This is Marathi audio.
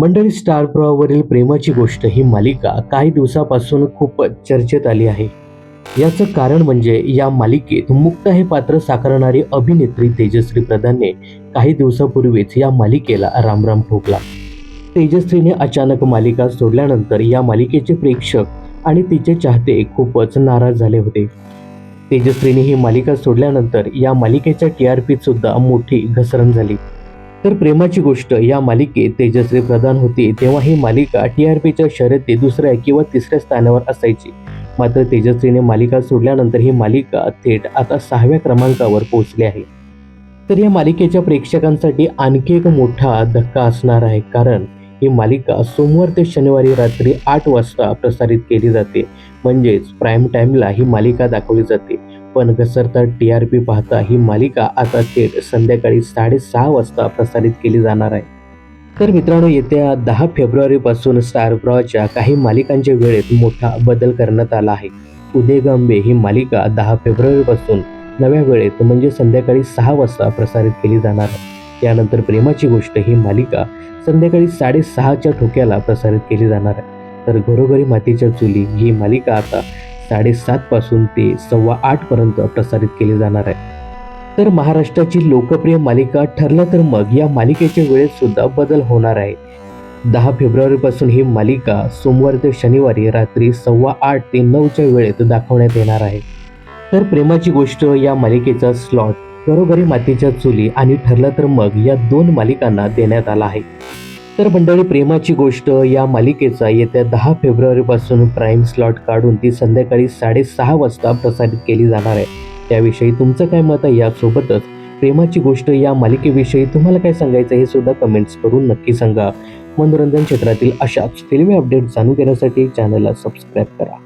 मंडळी स्टार प्रवावरील प्रेमाची गोष्ट ही मालिका काही दिवसापासून खूपच चर्चेत आली आहे. याचं कारण म्हणजे या मालिकेत मुक्त हे पात्र साकारणारी अभिनेत्री तेजश्री प्रधानने काही दिवसापूर्वीच या मालिकेला रामराम ठोकला. तेजश्रीने अचानक मालिका सोडल्यानंतर या मालिकेचे प्रेक्षक आणि तिचे चाहते खूपच नाराज झाले होते. तेजश्रीने ही मालिका सोडल्यानंतर या मालिकेच्या टी आर पीत सुद्धा मोठी घसरण झाली. तर प्रेमाची गोष्ट या मालिकेत तेजश्री प्रधान होती तेव्हा ही मालिका टी आर पीच्या शर्यतीत दुसऱ्या किंवा तिसऱ्या स्थानावर असायची. मात्र तेजश्रीने मालिका सोडल्यानंतर ही मालिका थेट आता सहाव्या क्रमांकावर पोहोचली आहे. तर या मालिकेच्या प्रेक्षकांसाठी आणखी एक मोठा धक्का असणार आहे कारण ही मालिका सोमवार ते शनिवारी रात्री आठ वाजता प्रसारित केली जाते. म्हणजेच प्राईम टाईमला ही मालिका दाखवली जाते. पण घसरता टी आर पी पाहता ही मालिका आता थेट संध्याकाळी साडेसहा वाजता प्रसारित केली जाणार आहे. तर मित्रांनो येत्या दहा फेब्रुवारीपासून स्टार प्रवाहाच्या काही मालिकांच्या वेळेत मोठा बदल करण्यात आला आहे. उदय गांबे ही मालिका दहा फेब्रुवारीपासून नव्या वेळेत म्हणजे संध्याकाळी सहा वाजता प्रसारित केली जाणार आहे. यानंतर प्रेमाची गोष्ट ही मालिका संध्याकाळी साडेसहाच्या ठोक्याला प्रसारित केली जाणार आहे. तर घरोघरी मातीच्या चुली ही मालिका आता साडेसात पासून ते सव्वा आठ पर्यंत प्रसारित केले जाणार आहे. तर महाराष्ट्राची लोकप्रिय मालिका ठरलं तर मग या मालिकेच्या वेळेत सुद्धा बदल होणार आहे. दहा फेब्रुवारीपासून ही मालिका सोमवार ते शनिवारी रात्री सव्वा आठ ते नऊच्या वेळेत दाखवण्यात येणार आहे. तर प्रेमाची गोष्ट या मालिकेचा स्लॉट घरोघरी मातीच्या चुली आणि ठरलं तर मग या दोन मालिकांना देण्यात आला आहे. तर मंडळी प्रेमाची गोष्ट या मालिकेचा येत्या दहा फेब्रुवारीपासून प्राईम स्लॉट काढून ती संध्याकाळी साडेसहा वाजता प्रसारित केली जाणार आहे. त्याविषयी तुमचं काय मत आहे यासोबतच प्रेमाची गोष्ट या मालिकेविषयी तुम्हाला काय सांगायचं हे सुद्धा कमेंट्स करून नक्की सांगा. मनोरंजन क्षेत्रातील अशाच फिल्मी अपडेट जाणून घेण्यासाठी चॅनलला सबस्क्राईब करा.